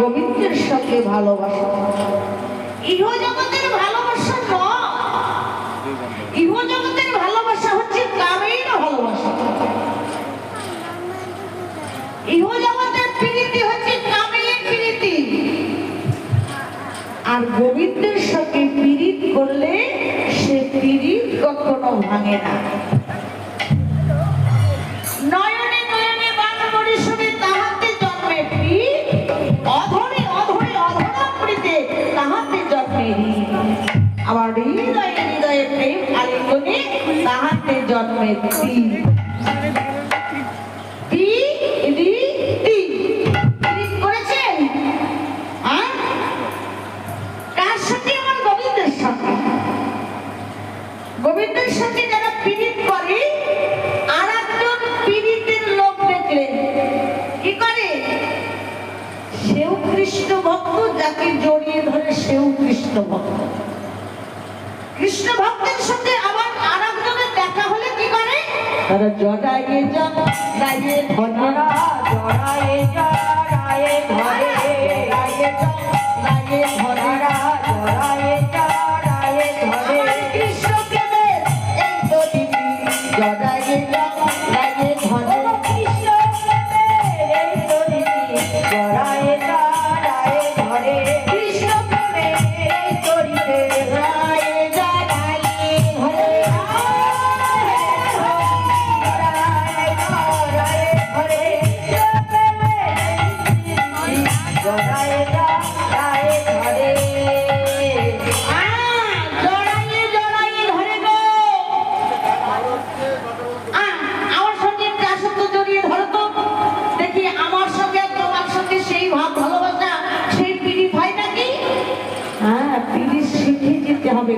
গোবিন্দের সঙ্গে ভালোবাসা। ইহ জগতের ভালোবাসা নয়। ইহ জগতের ভালোবাসা হচ্ছে কামের ভালোবাসা। ইহ জগতের প্রীতি হচ্ছে কামের প্রীতি। আর গোবিন্দের সঙ্গে পীড়িত করলে সে পীড়িত কখনো ভাঙে না। তাহাতে জন্মে তারা জড়াইয়ে যান দাঁড়িয়ে ধরা জড়ায়ে জড়ায়ে ধরে দাঁড়িয়ে ধরা জড়ায়ে জড়ায়ে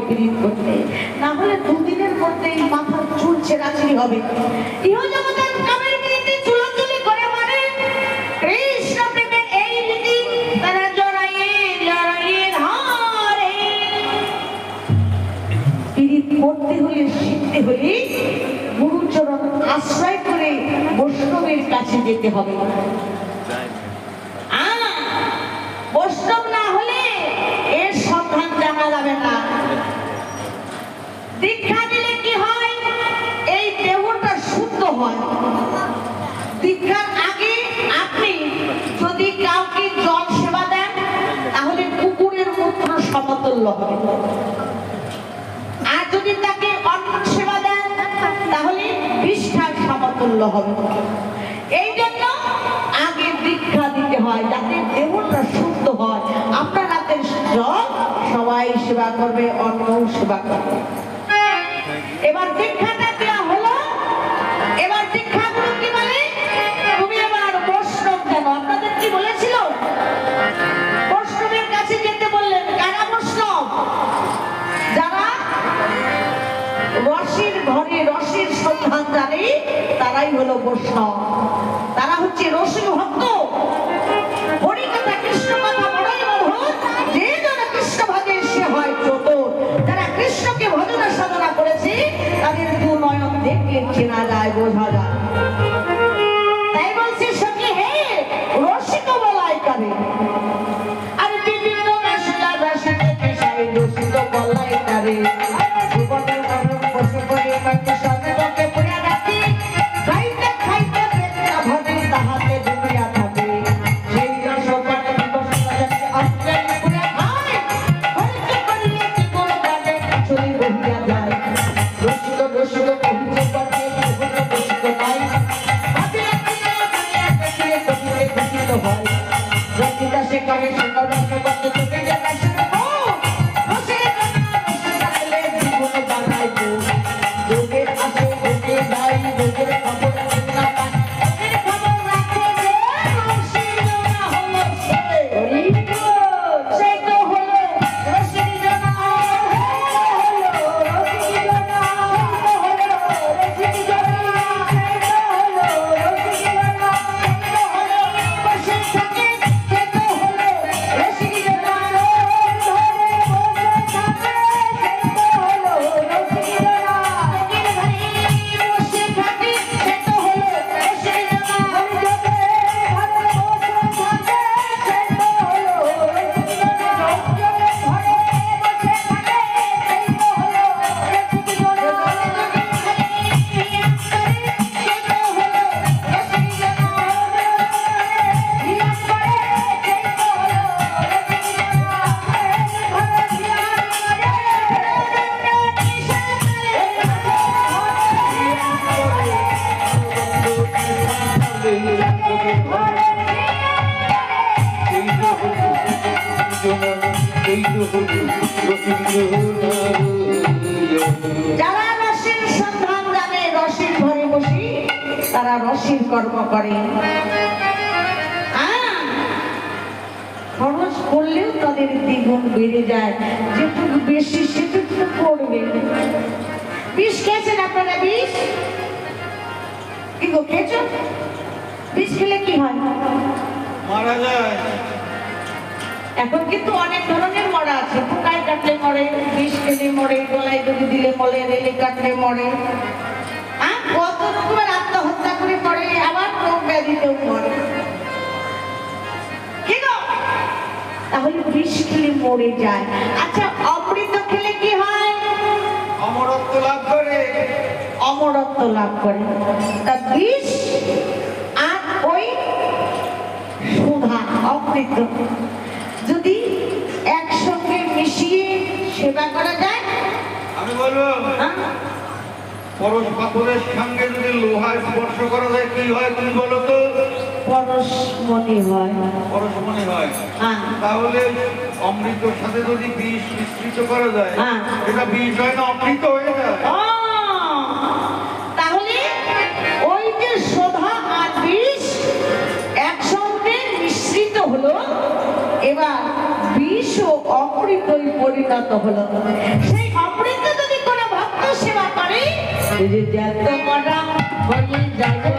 হবে করতে। না হলে দুদিনের মধ্যেই মাথার চুল ছেঁড়াছিড়ি হবে। ইহ জগতের কামের পীড়িতে চুলোচুলি করে মানে কৃষ্ণ প্রেমের এই রীতি তারা জড়াইয়ে জড়াইয়ে ধরে পীড়িত করতে হলে শিখতে হলে গুরুচরণ আশ্রয় করে বৈষ্ণবের কাছে যেতে হবে। বৈষ্ণব না হলে এর সন্ধান দীক্ষা দিলে কি হয়? এই দেহটা শুদ্ধ হয়। দীক্ষার আগে আপনি যদি কাউকে জল সেবা দেন, তাহলে কুকুরের মূত্র সমতুল্য হবে। আর যদি তাকে অন্ন সেবা দেন, তাহলে বিষ্ঠার সমতুল্য হবে। এই জন্য আগে দীক্ষা দিতে হয়, যাতে দেহটা শুদ্ধ হয়। আপনার হাতের জল সবাই সেবা করবে অন্ন সেবা করবে। ঘরে রসের সন্ধান জানে তারাই হলো বৈষ্ণব তারা হচ্ছে রসিক যারা রসের সন্ধান জানে রসের ঘরে বসি, তারা রসের কর্ম করে। আহ! খরচ করলেও তাদের দ্বিগুণ বেড়ে যায়। যেটুকু বেশি, সেটুকু করবে। বিষ খেয়েছেন আপনারা বিষ? কি গো, খেয়েছ? বিষ খেলে কি হয়? মারা যায়। এখন কিন্তু অনেক ধরনের মরা আছে। পোকায় কাটলে মরে বিষ খেলে মরে গলায় দড়ি দিলে মরে রেলে কাটলে মরে। আর কত রকমের আত্মহত্যা করে পড়ে আবার রোগ ব্যাধিতেও মরে। তাহলে বিষ খেলে মরে যায়। আচ্ছা অমৃত খেলে কি হয়? অমরত্ব লাভ করে। অমরত্ব লাভ করে। তা বিষ আর ওই সুধা অমৃত। যদি একসঙ্গে মিশিয়ে সেবা করা যায়? আমি বলব হ্যাঁ? পরশ পাথরের সঙ্গে যদি লোহা স্পর্শ করা যায় কি হয় তুমি বলো তো? হয়। পরশ মনে হয়। হ্যাঁ। তাহলে অমৃতর সাথে যদি বিষ মিশ্রিত করা যায় হ্যাঁ। এটা বিষ হয় না অমৃত হয়ে যায়? তাহলে ওই যে সোধা আর বিষ একসঙ্গে মিশ্রিত হলো এবার বিষ ও অমৃতই পরিণত হলো। সেই অমৃত যদি কোনো ভক্ত সেবা করে, এই যে জ্ঞাত মরা হয়ে যাবে